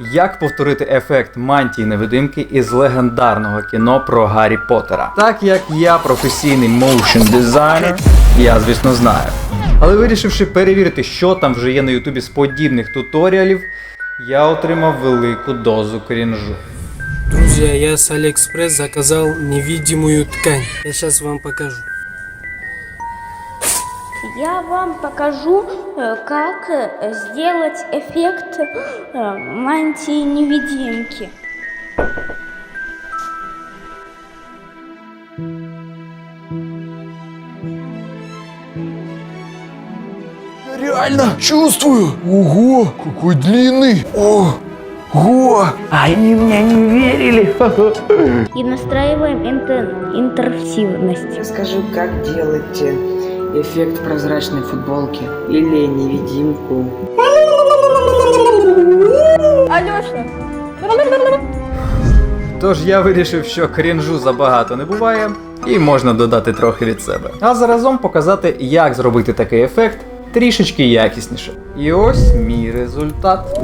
Як повторити ефект мантії невидимки із легендарного кіно про Гаррі Поттера? Так як я професійний моушн дизайнер, я звісно знаю. Але вирішивши перевірити, що там вже є на Ютубі з подібних туторіалів, я отримав велику дозу крінжу. Друзья, я с Алиэкспресс заказал невидимую ткань. Я сейчас вам покажу. Я вам покажу, э, как э, сделать эффект э, мантии-невидимки. Реально чувствую. Ого, какой длинный. Ого. И настраиваем интер- интерактивность. Расскажи, как делать эффект прозрачной футболки или невидимку. Тож я вирішив, що крінжу забагато не буває, і можна додати трохи від себе. А заразом показати, як зробити такий ефект трішечки якісніше. І ось мій результат.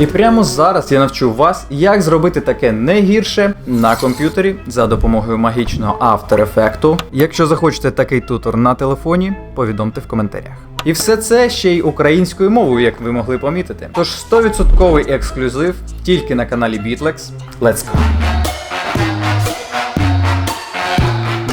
І прямо зараз я навчу вас, як зробити таке не гірше на комп'ютері за допомогою магічного After ефекту. Якщо захочете такий тутор на телефоні, повідомте в коментарях. І все це ще й українською мовою, як ви могли помітити. Тож 100% ексклюзив тільки на каналі Beatlex. Let's go!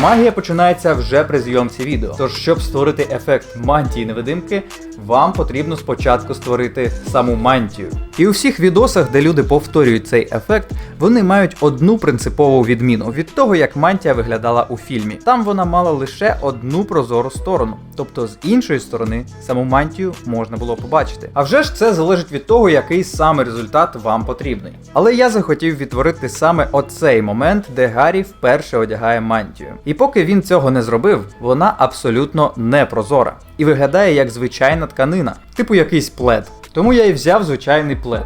Магія починається вже при зйомці відео. Тож, щоб створити ефект мантії невидимки, вам потрібно спочатку створити саму мантію. І у всіх відосах, де люди повторюють цей ефект, вони мають одну принципову відміну від того, як мантія виглядала у фільмі. Там вона мала лише одну прозору сторону, тобто з іншої сторони саму мантію можна було побачити. А вже ж це залежить від того, який саме результат вам потрібний. Але я захотів відтворити саме оцей момент, де Гаррі вперше одягає мантію. І поки він цього не зробив, вона абсолютно не прозора і виглядає як звичайна тканина, типу якийсь плед. Тому я і взяв звичайний плед.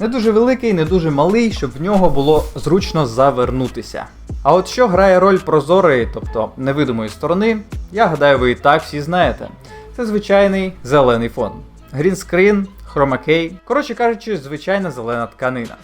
Не дуже великий, не дуже малий, щоб в нього було зручно завернутися. А от що грає роль прозорої, тобто невидимої сторони, я гадаю, ви і так всі знаєте. Це звичайний зелений фон. Грінскрін, хромакей, коротше кажучи, звичайна зелена тканина.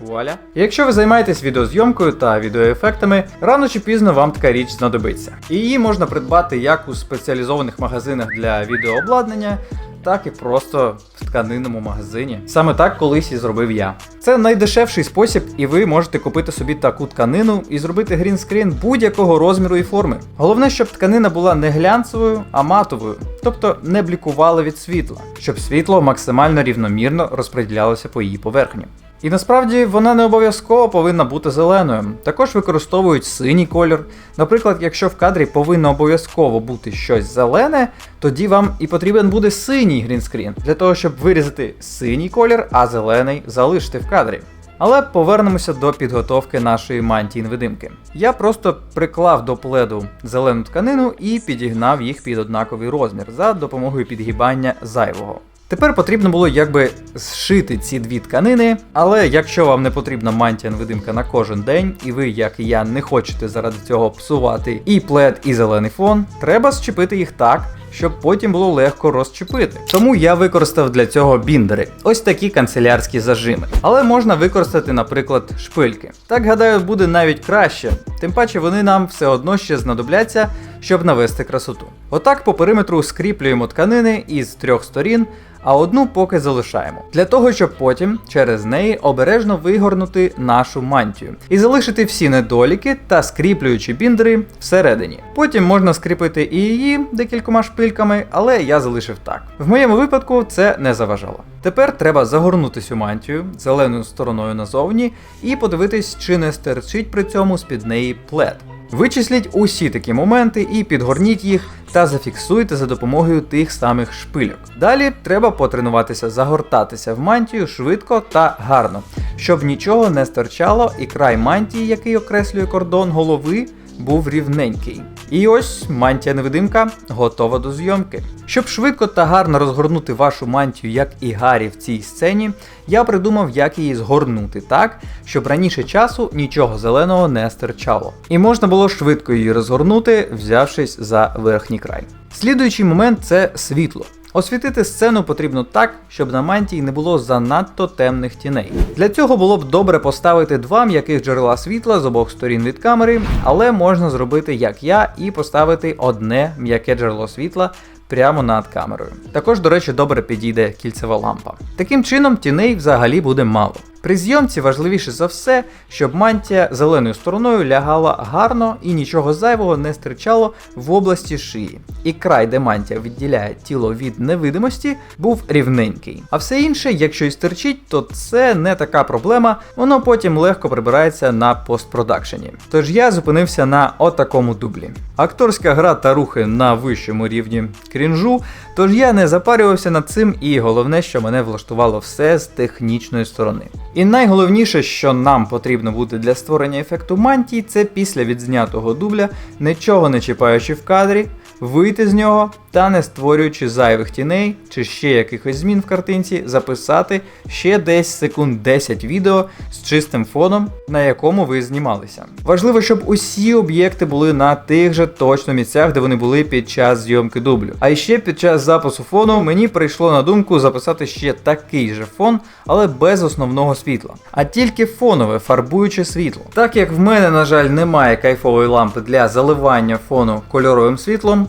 Вуаля. Якщо ви займаєтесь відеозйомкою та відеоефектами, рано чи пізно вам така річ знадобиться. Її можна придбати як у спеціалізованих магазинах для відеообладнання, так і просто в тканинному магазині. Саме так колись і зробив я. Це найдешевший спосіб, і ви можете купити собі таку тканину і зробити грінскрін будь-якого розміру і форми. Головне, щоб тканина була не глянцевою, а матовою, тобто не блікувала від світла, щоб світло максимально рівномірно розподілялося по її поверхні. І насправді вона не обов'язково повинна бути зеленою. Також використовують синій колір. Наприклад, якщо в кадрі повинно обов'язково бути щось зелене, тоді вам і потрібен буде синій грінскрін для того, щоб вирізати синій колір, а зелений залишити в кадрі. Але повернемося до підготовки нашої мантії невидимки. Я просто приклав до пледу зелену тканину і підігнав їх під однаковий розмір за допомогою підгибання зайвого. Тепер потрібно було якби зшити ці дві тканини, але якщо вам не потрібна мантія невидимка на кожен день, і ви, як і я, не хочете заради цього псувати і плед, і зелений фон, треба зчепити їх так, щоб потім було легко розчепити. Тому я використав для цього біндери, ось такі канцелярські зажими. Але можна використати, наприклад, шпильки. Так гадаю, буде навіть краще, тим паче вони нам все одно ще знадобляться, щоб навести красоту. Отак по периметру скріплюємо тканини із трьох сторін. А одну поки залишаємо для того, щоб потім через неї обережно вигорнути нашу мантію і залишити всі недоліки та скріплюючи біндери всередині. Потім можна скріпити і її декількома шпильками, але я залишив так. В моєму випадку це не заважало. Тепер треба загорнути цю мантію зеленою стороною назовні і подивитись, чи не стерчить при цьому з під неї плед. Вичисліть усі такі моменти і підгорніть їх та зафіксуйте за допомогою тих самих шпильок. Далі треба потренуватися загортатися в мантію швидко та гарно, щоб нічого не стирчало і край мантії, який окреслює кордон голови, був рівненький. І ось мантія невидимка готова до зйомки. Щоб швидко та гарно розгорнути вашу мантію, як і Гаррі в цій сцені, я придумав, як її згорнути так, щоб раніше часу нічого зеленого не стирчало. І можна було швидко її розгорнути, взявшись за верхній край. Слідуючий момент це світло. Освітити сцену потрібно так, щоб на мантії не було занадто темних тіней. Для цього було б добре поставити два м'яких джерела світла з обох сторін від камери, але можна зробити як я і поставити одне м'яке джерело світла прямо над камерою. Також, до речі, добре підійде кільцева лампа. Таким чином, тіней взагалі буде мало. При зйомці важливіше за все, щоб мантія зеленою стороною лягала гарно і нічого зайвого не стирчало в області шиї. І край, де мантія відділяє тіло від невидимості, був рівненький. А все інше, якщо і стирчить, то це не така проблема, воно потім легко прибирається на постпродакшені. Тож я зупинився на отакому дублі. Акторська гра та рухи на вищому рівні крінжу, тож я не запарювався над цим, і головне, що мене влаштувало все з технічної сторони. І найголовніше, що нам потрібно буде для створення ефекту мантії, це після відзнятого дубля, нічого не чіпаючи в кадрі, вийти з нього та не створюючи зайвих тіней чи ще якихось змін в картинці, записати ще десь секунд 10 відео з чистим фоном, на якому ви знімалися. Важливо, щоб усі об'єкти були на тих же точно місцях, де вони були під час зйомки дублю. А ще під час запису фону мені прийшло на думку записати ще такий же фон, але без основного світла, а тільки фонове фарбуюче світло. Так як в мене, на жаль, немає кайфової лампи для заливання фону кольоровим світлом.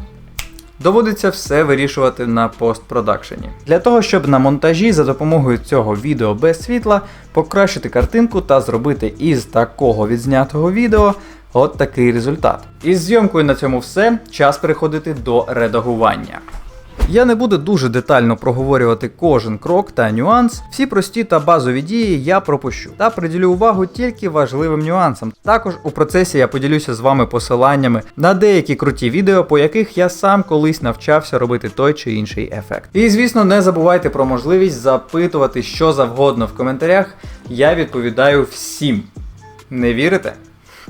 Доводиться все вирішувати на постпродакшені. Для того, щоб на монтажі за допомогою цього відео без світла покращити картинку та зробити із такого відзнятого відео от такий результат. Із зйомкою на цьому все. Час переходити до редагування. Я не буду дуже детально проговорювати кожен крок та нюанс. Всі прості та базові дії я пропущу та приділю увагу тільки важливим нюансам. Також у процесі я поділюся з вами посиланнями на деякі круті відео, по яких я сам колись навчався робити той чи інший ефект. І звісно, не забувайте про можливість запитувати що завгодно в коментарях. Я відповідаю всім. Не вірите?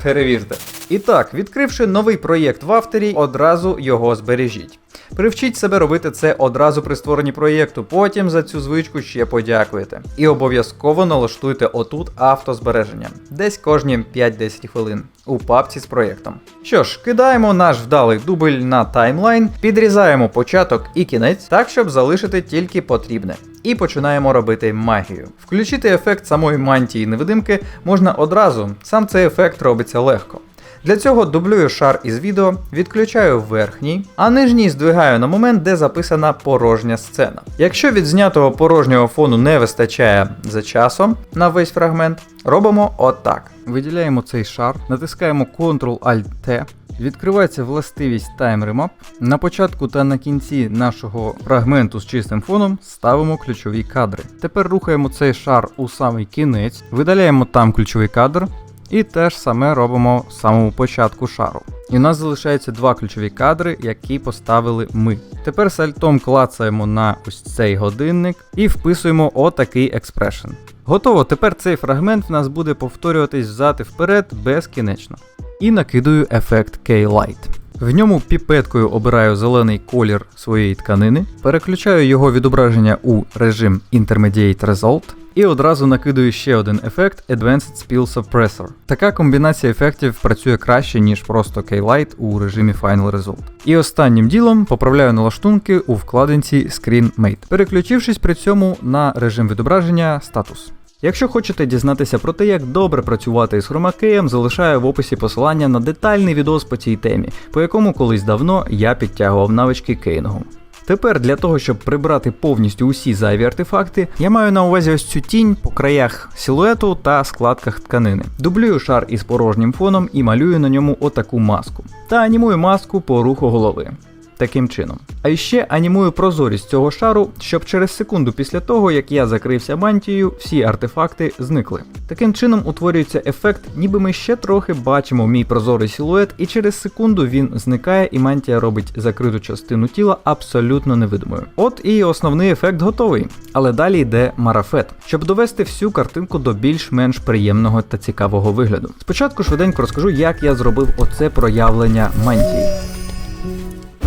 Перевірте. І так, відкривши новий проєкт в автері, одразу його збережіть. Привчіть себе робити це одразу при створенні проєкту, потім за цю звичку ще подякуєте. І обов'язково налаштуйте отут автозбереження, десь кожні 5-10 хвилин у папці з проєктом. Що ж, кидаємо наш вдалий дубль на таймлайн, підрізаємо початок і кінець, так щоб залишити тільки потрібне. І починаємо робити магію. Включити ефект самої мантії невидимки можна одразу, сам цей ефект робиться легко. Для цього дублюю шар із відео, відключаю верхній, а нижній здвигаю на момент, де записана порожня сцена. Якщо від знятого порожнього фону не вистачає за часом на весь фрагмент, робимо отак. Виділяємо цей шар, натискаємо Ctrl-Alt-T, Відкривається властивість Time Remap. На початку та на кінці нашого фрагменту з чистим фоном ставимо ключові кадри. Тепер рухаємо цей шар у самий кінець, видаляємо там ключовий кадр. І те ж саме робимо з самого початку шару. І у нас залишається два ключові кадри, які поставили ми. Тепер сальтом клацаємо на ось цей годинник і вписуємо отакий експрешн. Готово, тепер цей фрагмент в нас буде повторюватись взад і вперед безкінечно. І накидую ефект K-Light. В ньому піпеткою обираю зелений колір своєї тканини, переключаю його відображення у режим Intermediate Result і одразу накидую ще один ефект Advanced Spill Suppressor. Така комбінація ефектів працює краще, ніж просто K-Light у режимі Final Result. І останнім ділом поправляю налаштунки у вкладинці Screen Mate, переключившись при цьому на режим відображення статус. Якщо хочете дізнатися про те, як добре працювати з хромакеєм, залишаю в описі посилання на детальний відос по цій темі, по якому колись давно я підтягував навички кейнгу. Тепер для того, щоб прибрати повністю усі зайві артефакти, я маю на увазі ось цю тінь по краях силуету та складках тканини. Дублюю шар із порожнім фоном і малюю на ньому отаку маску. Та анімую маску по руху голови. Таким чином. А ще анімую прозорість цього шару, щоб через секунду після того, як я закрився мантією, всі артефакти зникли. Таким чином утворюється ефект, ніби ми ще трохи бачимо мій прозорий силует, і через секунду він зникає, і мантія робить закриту частину тіла абсолютно невидимою. От і основний ефект готовий. Але далі йде марафет, щоб довести всю картинку до більш-менш приємного та цікавого вигляду. Спочатку швиденько розкажу, як я зробив оце проявлення мантії.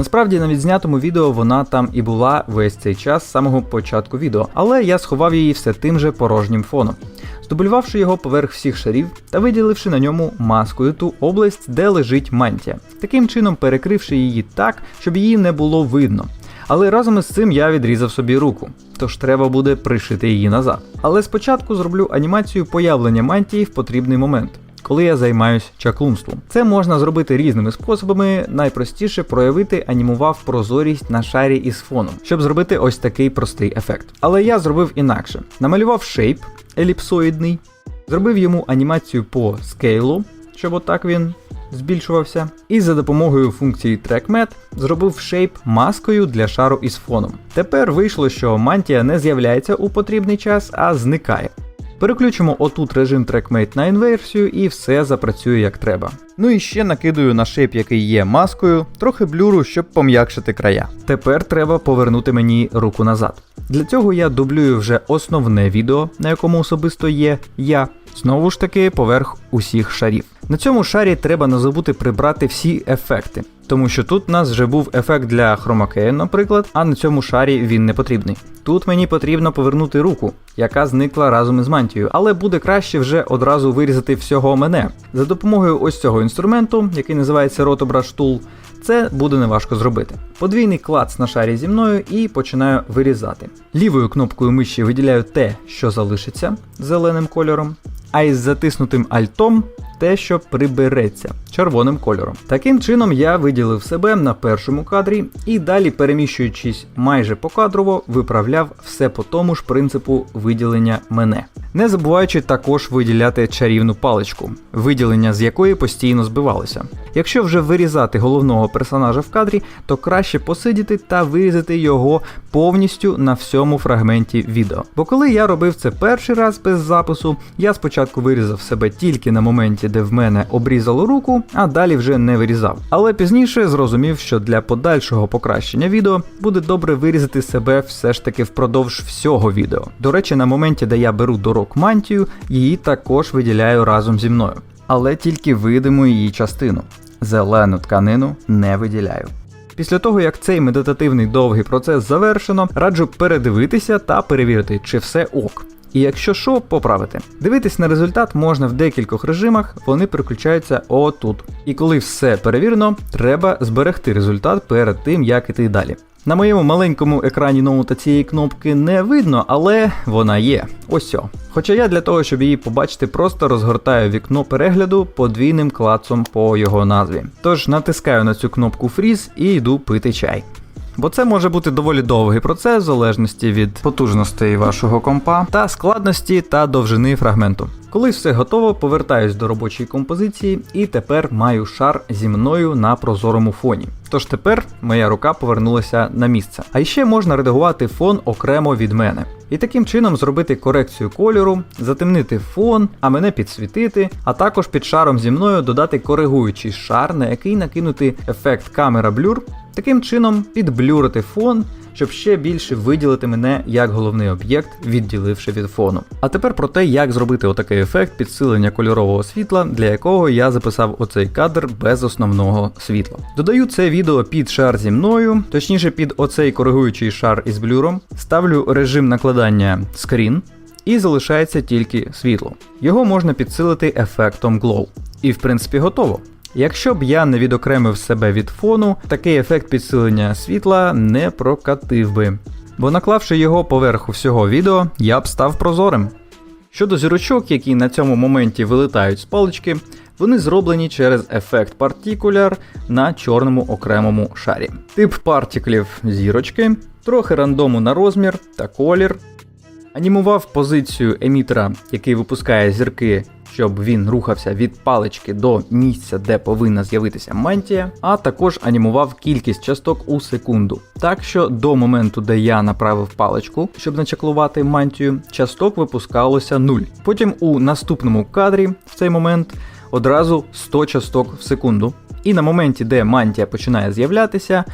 Насправді на відзнятому відео вона там і була весь цей час з самого початку відео, але я сховав її все тим же порожнім фоном, здублювавши його поверх всіх шарів та виділивши на ньому маскою ту область, де лежить мантія, таким чином перекривши її так, щоб її не було видно. Але разом із цим я відрізав собі руку, тож треба буде пришити її назад. Але спочатку зроблю анімацію появлення мантії в потрібний момент коли я займаюсь чаклунством. Це можна зробити різними способами. Найпростіше проявити анімував прозорість на шарі із фоном, щоб зробити ось такий простий ефект. Але я зробив інакше: намалював шейп еліпсоїдний, зробив йому анімацію по скейлу, щоб отак він збільшувався. І за допомогою функції TrackMat зробив шейп маскою для шару із фоном. Тепер вийшло, що мантія не з'являється у потрібний час, а зникає. Переключимо отут режим TrackMate на інверсію і все запрацює як треба. Ну і ще накидую на шип, який є маскою, трохи блюру, щоб пом'якшити края. Тепер треба повернути мені руку назад. Для цього я дублюю вже основне відео, на якому особисто є я. Знову ж таки, поверх усіх шарів. На цьому шарі треба не забути прибрати всі ефекти, тому що тут у нас вже був ефект для хромакею, наприклад, а на цьому шарі він не потрібний. Тут мені потрібно повернути руку, яка зникла разом із мантією, але буде краще вже одразу вирізати всього мене. За допомогою ось цього інструменту, який називається Rotobrush Tool, це буде неважко зробити. Подвійний клац на шарі зі мною і починаю вирізати. Лівою кнопкою миші виділяю те, що залишиться зеленим кольором, а із затиснутим альтом те, що прибереться червоним кольором. Таким чином я виділив себе на першому кадрі і далі, переміщуючись майже покадрово, виправляв все по тому ж принципу виділення мене. Не забуваючи також виділяти чарівну паличку, виділення з якої постійно збивалося. Якщо вже вирізати головного персонажа в кадрі, то краще посидіти та вирізати його повністю на всьому фрагменті відео. Бо коли я робив це перший раз без запису, я спочатку вирізав себе тільки на моменті, де в мене обрізало руку, а далі вже не вирізав. Але пізніше зрозумів, що для подальшого покращення відео буде добре вирізати себе все ж таки впродовж всього відео. До речі, на моменті, де я беру до рук мантію, її також виділяю разом зі мною, але тільки видиму її частину. Зелену тканину не виділяю. Після того, як цей медитативний довгий процес завершено, раджу передивитися та перевірити, чи все ок. І якщо що, поправити. Дивитись на результат можна в декількох режимах, вони переключаються отут. І коли все перевірено, треба зберегти результат перед тим, як іти далі. На моєму маленькому екрані ноута цієї кнопки не видно, але вона є. Ось о. Хоча я для того, щоб її побачити, просто розгортаю вікно перегляду подвійним клацом по його назві. Тож натискаю на цю кнопку Freeze і йду пити чай. Бо це може бути доволі довгий процес, в залежності від потужностей вашого компа та складності та довжини фрагменту. Коли все готово, повертаюсь до робочої композиції і тепер маю шар зі мною на прозорому фоні. Тож тепер моя рука повернулася на місце. А ще можна редагувати фон окремо від мене. І таким чином зробити корекцію кольору, затемнити фон, а мене підсвітити, а також під шаром зі мною додати коригуючий шар, на який накинути ефект камера блюр, таким чином підблюрити фон, щоб ще більше виділити мене як головний об'єкт, відділивши від фону. А тепер про те, як зробити отакий ефект підсилення кольорового світла, для якого я записав оцей кадр без основного світла. Додаю це відео під шар зі мною, точніше під оцей коригуючий шар із блюром, ставлю режим накладання скрін. І залишається тільки світло. Його можна підсилити ефектом Glow. І в принципі готово. Якщо б я не відокремив себе від фону, такий ефект підсилення світла не прокатив би. Бо наклавши його поверху всього відео, я б став прозорим. Щодо зірочок, які на цьому моменті вилетають з палички, вони зроблені через ефект Particular на чорному окремому шарі. Тип партіклів зірочки, трохи рандому на розмір та колір. Анімував позицію емітера, який випускає зірки щоб він рухався від палички до місця, де повинна з'явитися мантія, а також анімував кількість часток у секунду. Так що до моменту, де я направив паличку, щоб начаклувати мантію, часток випускалося 0. Потім у наступному кадрі в цей момент одразу 100 часток в секунду. І на моменті, де мантія починає з'являтися,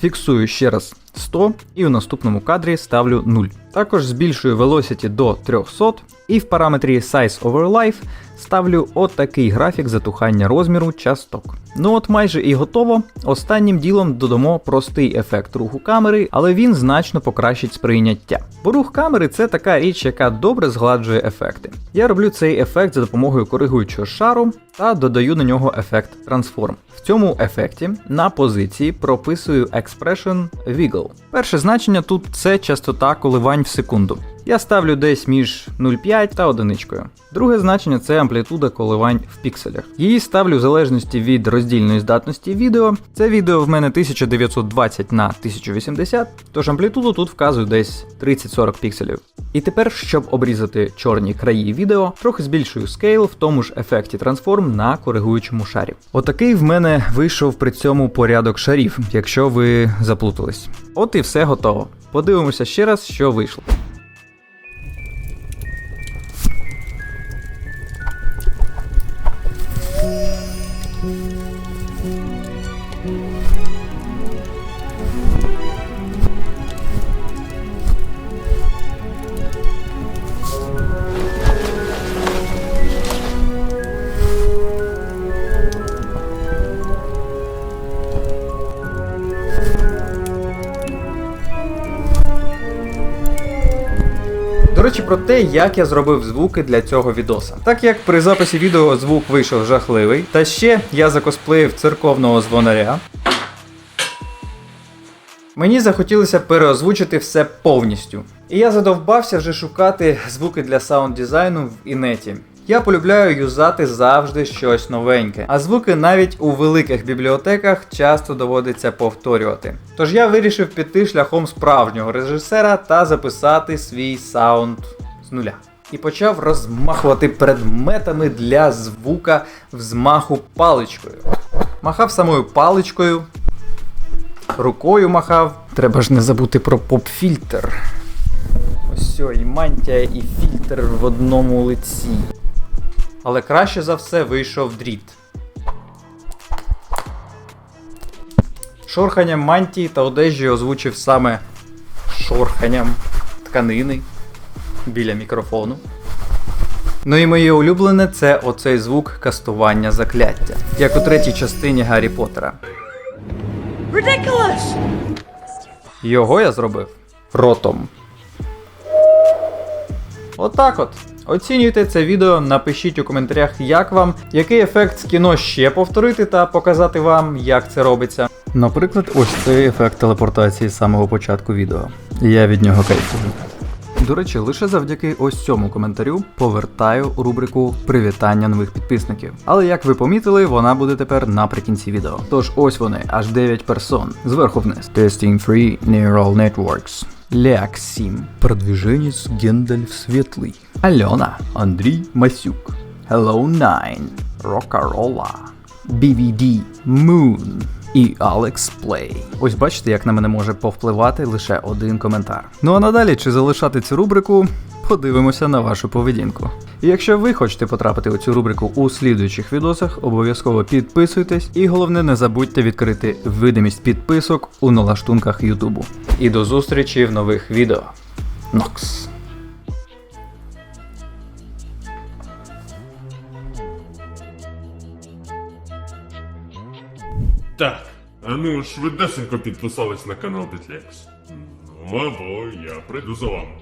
фіксую ще раз 100 і у наступному кадрі ставлю 0. Також збільшую velocity до 300 і в параметрі Size over Life ставлю отакий графік затухання розміру часток. Ну от майже і готово. Останнім ділом додамо простий ефект руху камери, але він значно покращить сприйняття. Бо рух камери це така річ, яка добре згладжує ефекти. Я роблю цей ефект за допомогою коригуючого шару та додаю на нього ефект Transform. В цьому ефекті на позиції прописую expression wiggle. Перше значення тут це частота коливань в секунду. Я ставлю десь між 0,5 та одиничкою. Друге значення це амплітуда коливань в пікселях. Її ставлю в залежності від роздільної здатності відео. Це відео в мене 1920 на 1080, тож амплітуду тут вказую десь 30-40 пікселів. І тепер, щоб обрізати чорні краї відео, трохи збільшую скейл в тому ж ефекті трансформ на коригуючому шарі. Отакий в мене вийшов при цьому порядок шарів, якщо ви заплутались. От і все готово. Подивимося ще раз, що вийшло. Про те, як я зробив звуки для цього відоса. Так як при записі відео звук вийшов жахливий, та ще я закосплеїв церковного дзвонаря. Мені захотілося переозвучити все повністю. І я задовбався вже шукати звуки для саунд дизайну в інеті. Я полюбляю юзати завжди щось новеньке, а звуки навіть у великих бібліотеках часто доводиться повторювати. Тож я вирішив піти шляхом справжнього режисера та записати свій саунд нуля. І почав розмахувати предметами для звука взмаху паличкою. Махав самою паличкою, рукою махав. Треба ж не забути про поп-фільтр. Ось і мантія, і фільтр в одному лиці. Але краще за все вийшов дріт. Шорханням мантії та одежі озвучив саме шорханням тканини біля мікрофону. Ну і моє улюблене це оцей звук кастування закляття, як у третій частині Гаррі Поттера. Ridiculous! Його я зробив ротом. Отак от. Оцінюйте це відео, напишіть у коментарях, як вам, який ефект з кіно ще повторити та показати вам, як це робиться. Наприклад, ось цей ефект телепортації з самого початку відео. Я від нього кайфую. До речі, лише завдяки ось цьому коментарю повертаю рубрику Привітання нових підписників. Але як ви помітили, вона буде тепер наприкінці відео. Тож ось вони, аж 9 персон. Зверху вниз. Testing Free Neural Networks. Леаксим. Продвиженец Гендальф Светлый. Алена. Андрій Масюк. Hello Nine. Рокарола. BVD Moon і Alex Play. Ось бачите, як на мене може повпливати лише один коментар. Ну а надалі, чи залишати цю рубрику, подивимося на вашу поведінку. І якщо ви хочете потрапити у цю рубрику у слідуючих відосах, обов'язково підписуйтесь і головне не забудьте відкрити видимість підписок у налаштунках Ютубу. І до зустрічі в нових відео. Нокс. Так, а ну швидесенько підписались на канал Бітлекс. Ну або я прийду за вами.